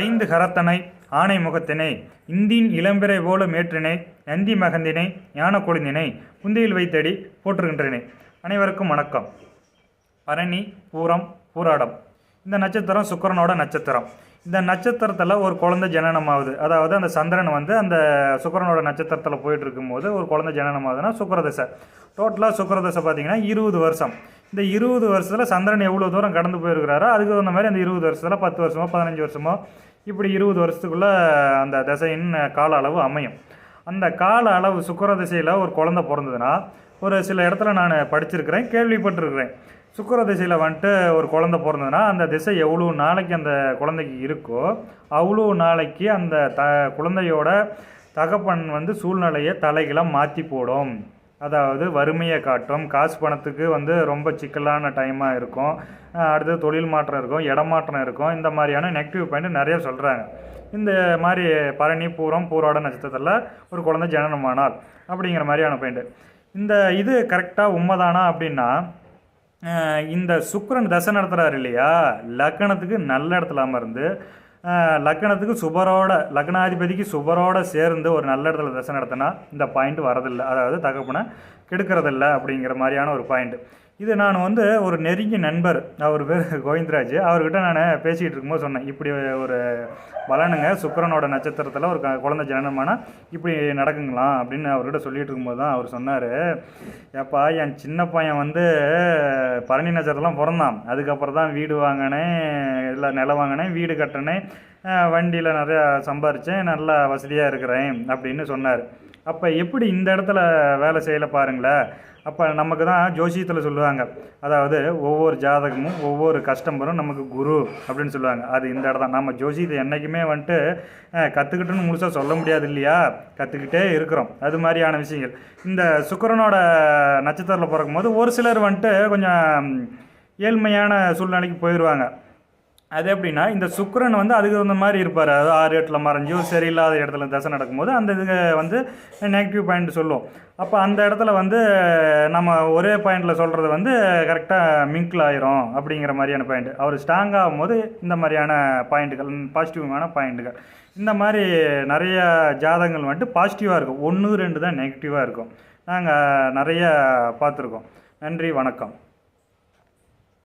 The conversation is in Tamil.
ஐந்து கரத்தனை ஆனை முகத்தினை இந்தின் இளம்பிறை போல மேற்றினை நந்தி மகந்தினை ஞான கொழுந்தினை புந்தையில் வைத்தடி போற்றுகின்றனே. அனைவருக்கும் வணக்கம். பரணி பூரம் பூராடம். இந்த நட்சத்திரம் சுக்கரனோட நட்சத்திரம். இந்த நட்சத்திரத்தில் ஒரு குழந்தை ஜனனம் ஆகுது அதாவது அந்த சந்திரன் வந்து அந்த சுக்கரனோட நட்சத்திரத்தில் போயிட்டு இருக்கும்போது ஒரு குழந்தை ஜனனமாகுதுன்னா சுக்கரதசை. டோட்டலாக சுக்கரதசை பார்த்திங்கன்னா இருபது வருஷம். இந்த இருபது வருஷத்தில் சந்திரன் எவ்வளோ தூரம் கடந்து போயிருக்கிறாரோ அதுக்கு தகுந்த மாதிரி அந்த இருபது வருஷத்தில் பத்து வருஷமோ பதினஞ்சு வருஷமோ இப்படி இருபது வருஷத்துக்குள்ளே அந்த திசையின் கால அளவு அமையும். அந்த கால அளவு சுக்கர திசையில் ஒரு குழந்தை பிறந்ததுன்னா ஒரு சில இடத்துல நான் படிச்சிருக்கிறேன் கேள்விப்பட்டிருக்கிறேன். சுக்கர திசையில் வந்துட்டு ஒரு குழந்தை பிறந்ததுன்னா அந்த திசை எவ்வளோ நாளைக்கு அந்த குழந்தைக்கு இருக்கோ அவ்வளோ நாளைக்கு அந்த த குழந்தையோட தகப்பன் வந்து சூழ்நிலையை தலைகளாக மாற்றி போடும். அதாவது வறுமையை காட்டும். காசு பணத்துக்கு வந்து ரொம்ப சிக்கலான டைமாக இருக்கும். அடுத்து தொழில் மாற்றம் இருக்கும் இடமாற்றம் இருக்கும். இந்த மாதிரியான நெகட்டிவ் பாயிண்ட் நிறைய சொல்கிறாங்க இந்த மாதிரி பரணி பூரம் பூரோட நட்சத்திரத்தில் ஒரு குழந்தை ஜனனமானால் அப்படிங்கிற மாதிரியான பாயிண்ட் இந்த இது கரெக்டாக உண்மைதானா அப்படின்னா இந்த சுக்கரன் தசை நடத்துகிறாரு இல்லையா? லக்கணத்துக்கு நல்ல இடத்துல அமர்ந்து லக்னத்துக்கு சுபரோட லக்னாதிபதிக்கு சுபரோட சேர்ந்து ஒரு நல்ல இடத்துல தசை நடத்தினா இந்த பாயிண்ட் வரதில்லை. அதாவது தகப்பனை கெடுக்கிறதில்ல அப்படிங்கிற மாதிரியான ஒரு பாயிண்ட் இது நான் வந்து ஒரு நெருங்கிய நண்பர் அவர் பேர் கோவிந்தராஜ். அவர்கிட்ட நான் பேசிகிட்டு இருக்கும்போது சொன்னேன் இப்படி ஒரு பலனுங்க சுக்கரனோட நட்சத்திரத்தில் ஒரு க- குழந்தை ஜனனமானா இப்படி நடக்குங்களாம் அப்படின்னு அவர்கிட்ட சொல்லிகிட்டு இருக்கும்போது தான் அவர் சொன்னார். ஏப்பா என் சின்ன பையன் வந்து பரணி நட்சத்திரம்லாம் பிறந்தான். அதுக்கப்புறம் தான் வீடு வாங்கினேன் இல்லை நிலம் வாங்கினேன் வீடு கட்டினேன் வண்டியில் நிறையா சம்பாரித்தேன் நல்லா வசதியாக இருக்கிறேன் அப்படின்னு சொன்னார். அப்போ எப்படி இந்த இடத்துல வேலை செய்யலை பாருங்களேன் அப்போ நமக்கு தான் ஜோசியத்தில் சொல்லுவாங்க. அதாவது ஒவ்வொரு ஜாதகமும் ஒவ்வொரு கஸ்டமரும் நமக்கு குரு அப்படின்னு சொல்லுவாங்க. அது இந்த இடம் தான். நம்ம ஜோசியத்தை என்றைக்குமே வந்துட்டு கற்றுக்கிட்டுன்னு முழுசாக சொல்ல முடியாது இல்லையா? கற்றுக்கிட்டே இருக்கிறோம். அது மாதிரியான விஷயங்கள். இந்த சுக்கரனோட நட்சத்திரத்தில் பிறக்கும்போது ஒரு சிலர் வந்துட்டு கொஞ்சம் ஏழ்மையான சூழ்நிலைக்கு போயிடுவாங்க அது எப்படின்னா இந்த சுக்கரன் வந்து அதுக்கு தகுந்த மாதிரி இருப்பார். அதாவது ஆறு இடத்துல மறைஞ்சோ சரியில்லாத இடத்துல தசை நடக்கும்போது அந்த இதுக்கு வந்து நெகட்டிவ் பாயிண்ட் சொல்லுவோம். அப்போ அந்த இடத்துல வந்து நம்ம ஒரே பாயிண்டில் சொல்கிறது வந்து கரெக்டாக மிங்கிள் ஆயிரும் அப்படிங்கிற மாதிரியான பாயிண்ட் அவர் ஸ்ட்ராங் ஆகும்போது இந்த மாதிரியான பாயிண்ட்டுகள் பாசிட்டிவான பாயிண்ட்டுகள் இந்த மாதிரி நிறைய ஜாதகங்கள் வந்துட்டு பாசிட்டிவாக இருக்கும். ஒன்று ரெண்டு தான் நெகட்டிவாக இருக்கும். நாங்கள் நிறைய பார்த்துருக்கோம். நன்றி வணக்கம்.